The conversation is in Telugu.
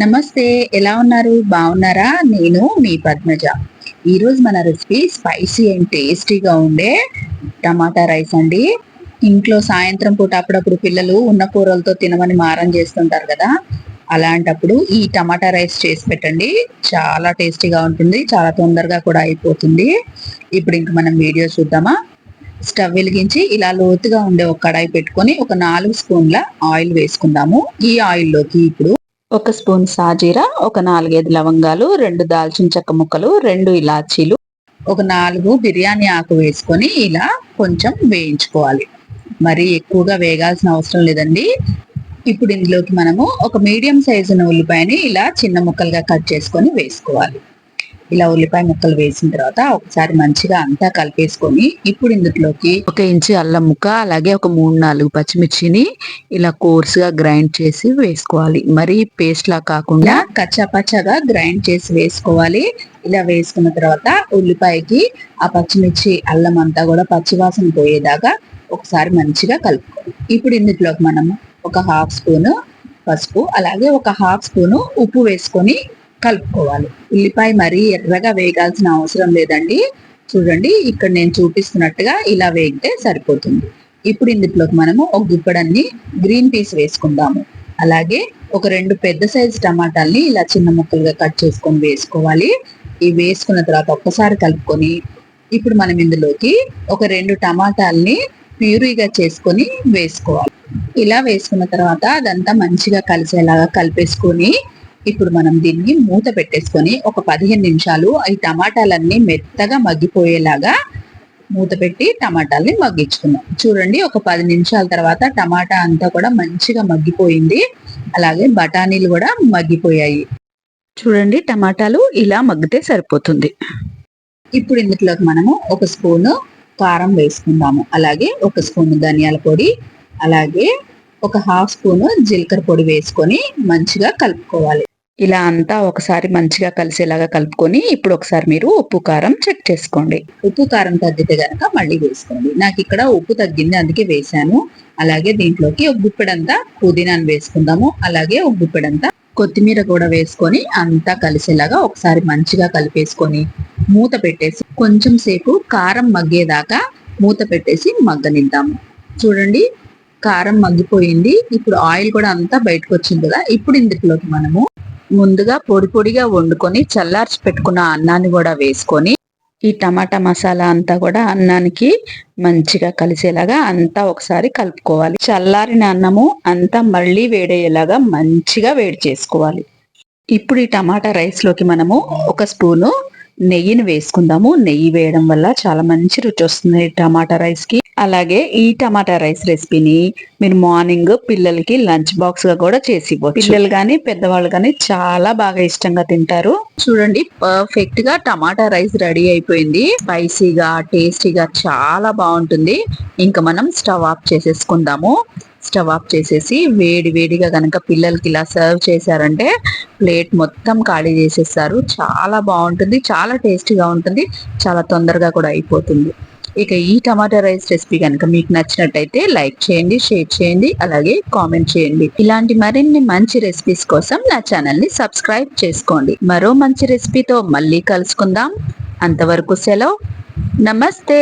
నమస్తే ఎలా ఉన్నారు? బాగున్నారా? నేను మీ పద్మజ. ఈరోజు మన రెసిపీ స్పైసీ అండ్ టేస్టీగా ఉండే టమాటా రైస్ అండి. ఇంట్లో సాయంత్రం పూట అప్పుడప్పుడు పిల్లలు ఉన్న కూరలతో తినమని మారం చేస్తుంటారు కదా. అలాంటప్పుడు ఈ టమాటా రైస్ చేసి పెట్టండి. చాలా టేస్టీగా ఉంటుంది చాలా తొందరగా కూడా అయిపోతుంది. ఇప్పుడు ఇంక మనం వీడియో చూద్దామా? స్టవ్ వెలిగించి ఇలా లోతుగా ఉండే ఒక కడాయి పెట్టుకొని ఒక నాలుగు స్పూన్ల ఆయిల్ వేసుకుందాము. ఈ ఆయిల్లోకి ఇప్పుడు ఒక స్పూన్ సాజీరా ఒక నాలుగైదు లవంగాలు రెండు దాల్చిన చెక్క ముక్కలు రెండు ఇలాచీలు ఒక నాలుగు బిర్యానీ ఆకు వేసుకొని ఇలా కొంచెం వేయించుకోవాలి. మరి ఎక్కువగా వేగాల్సిన అవసరం లేదండి. ఇప్పుడు ఇందులోకి మనము ఒక మీడియం సైజు ఉల్లిపాయని ఇలా చిన్న ముక్కలుగా కట్ చేసుకొని వేసుకోవాలి. ఇలా ఉల్లిపాయ ముక్కలు వేసిన తర్వాత ఒకసారి మంచిగా అంతా కలిపేసుకొని ఇప్పుడు ఇందులోకి ఒక ఇంచు అల్లం ముక్క అలాగే ఒక మూడు నాలుగు పచ్చిమిర్చిని ఇలా కోర్సుగా గ్రైండ్ చేసి వేసుకోవాలి. మరి పేస్ట్ లా కాకుండా కచ్చాపచ్చాగా గ్రైండ్ చేసి వేసుకోవాలి. ఇలా వేసుకున్న తర్వాత ఉల్లిపాయకి ఆ పచ్చిమిర్చి అల్లం అంతా కూడా పచ్చివాసన పోయేదాకా ఒకసారి మంచిగా కలుపుకోవాలి. ఇప్పుడు ఇందులోకి మనము ఒక హాఫ్ స్పూను పసుపు అలాగే ఒక హాఫ్ స్పూను ఉప్పు వేసుకొని కలుపుకోవాలి. ఉల్లిపాయ మరీ ఎర్రగా వేగాల్సిన అవసరం లేదండి. చూడండి ఇక్కడ నేను చూపిస్తున్నట్టుగా ఇలా వేగితే సరిపోతుంది. ఇప్పుడు ఇందులోకి మనము ఒక గుప్పడన్ని గ్రీన్ పీస్ వేసుకుందాము. అలాగే ఒక రెండు పెద్ద సైజు టమాటాలని ఇలా చిన్న ముక్కలుగా కట్ చేసుకొని వేసుకోవాలి. ఇవి వేసుకున్న తర్వాత ఒక్కసారి కలుపుకొని ఇప్పుడు మనం ఇందులోకి ఒక రెండు టమాటాలని ప్యూరీగా చేసుకొని వేసుకోవాలి. ఇలా వేసుకున్న తర్వాత అదంతా మంచిగా కలిసేలాగా కలిపేసుకొని ఇప్పుడు మనం దీన్ని మూత పెట్టేసుకొని ఒక పదిహేను నిమిషాలు ఈ టమాటాలన్నీ మెత్తగా మగ్గిపోయేలాగా మూత పెట్టి టమాటాలని మగ్గించుకుందాం. చూడండి ఒక పది నిమిషాల తర్వాత టమాటా అంతా కూడా మంచిగా మగ్గిపోయింది. అలాగే బఠానీలు కూడా మగ్గిపోయాయి. చూడండి టమాటాలు ఇలా మగ్గితే సరిపోతుంది. ఇప్పుడు ఇందులోకి మనము ఒక స్పూను కారం వేసుకుందాము. అలాగే ఒక స్పూన్ ధనియాల పొడి అలాగే ఒక హాఫ్ స్పూన్ జీలకర్ర పొడి వేసుకొని మంచిగా కలుపుకోవాలి. ఇలా అంతా ఒకసారి మంచిగా కలిసేలాగా కలుపుకొని ఇప్పుడు ఒకసారి మీరు ఉప్పు కారం చెక్ చేసుకోండి. ఉప్పు కారం తగ్గితే గనక మళ్ళీ వేసుకోండి. నాకు ఇక్కడ ఉప్పు తగ్గింది అందుకే వేసాను అలాగే దీంట్లోకి ఒక గుప్పెడంతా పుదీనాను వేసుకుందాము. అలాగే ఒక గుప్పెడంతా కొత్తిమీర కూడా వేసుకొని అంతా కలిసేలాగా ఒకసారి మంచిగా కలిపేసుకొని మూత పెట్టేసి కొంచెం సేపు కారం మగ్గేదాకా మూత పెట్టేసి మగ్గనిద్దాము. చూడండి కారం మగ్గిపోయింది. ఇప్పుడు ఆయిల్ కూడా అంతా బయటకు వచ్చింది కదా. ఇప్పుడు ఇందులోకి మనము ముందుగా పొడి పొడిగా వండుకొని చల్లార్చి పెట్టుకున్న అన్నాన్ని కూడా వేసుకొని ఈ టమాటా మసాలా అంతా కూడా అన్నానికి మంచిగా కలిసేలాగా అంతా ఒకసారి కలుపుకోవాలి. చల్లారిన అన్నము అంతా మళ్ళీ వేడయ్యేలాగా మంచిగా వేడి చేసుకోవాలి. ఇప్పుడు ఈ టమాటా రైస్లోకి మనము ఒక స్పూను నెయ్యిని వేసుకుందాము. నెయ్యి వేయడం వల్ల చాలా మంచి రుచి వస్తుంది టమాటా రైస్కి అలాగే ఈ టమాటా రైస్ రెసిపీని మీరు మార్నింగ్ పిల్లలకి లంచ్ బాక్స్గా కూడా చేసి పిల్లలు కానీ పెద్దవాళ్ళు కానీ చాలా బాగా ఇష్టంగా తింటారు. చూడండి పర్ఫెక్ట్గా టమాటా రైస్ రెడీ అయిపోయింది. స్పైసీగా టేస్టీగా చాలా బాగుంటుంది. ఇంకా మనం స్టవ్ ఆఫ్ చేసేసుకుందాము. స్టవ్ ఆఫ్ చేసేసి వేడి వేడిగా కనుక పిల్లలకి ఇలా సర్వ్ చేశారంటే ప్లేట్ మొత్తం ఖాళీ చేసేస్తారు. చాలా బాగుంటుంది చాలా టేస్టీగా ఉంటుంది చాలా తొందరగా కూడా అయిపోతుంది. ఇక ఈ టమాటా రైస్ రెసిపీ కనుక మీకు నచ్చినట్టయితే లైక్ చేయండి షేర్ చేయండి అలాగే కామెంట్ చేయండి. ఇలాంటి మరిన్ని మంచి రెసిపీస్ కోసం నా ఛానల్ని సబ్స్క్రైబ్ చేసుకోండి. మరో మంచి రెసిపీతో మళ్ళీ కలుసుకుందాం. అంతవరకు సెలవు. నమస్తే!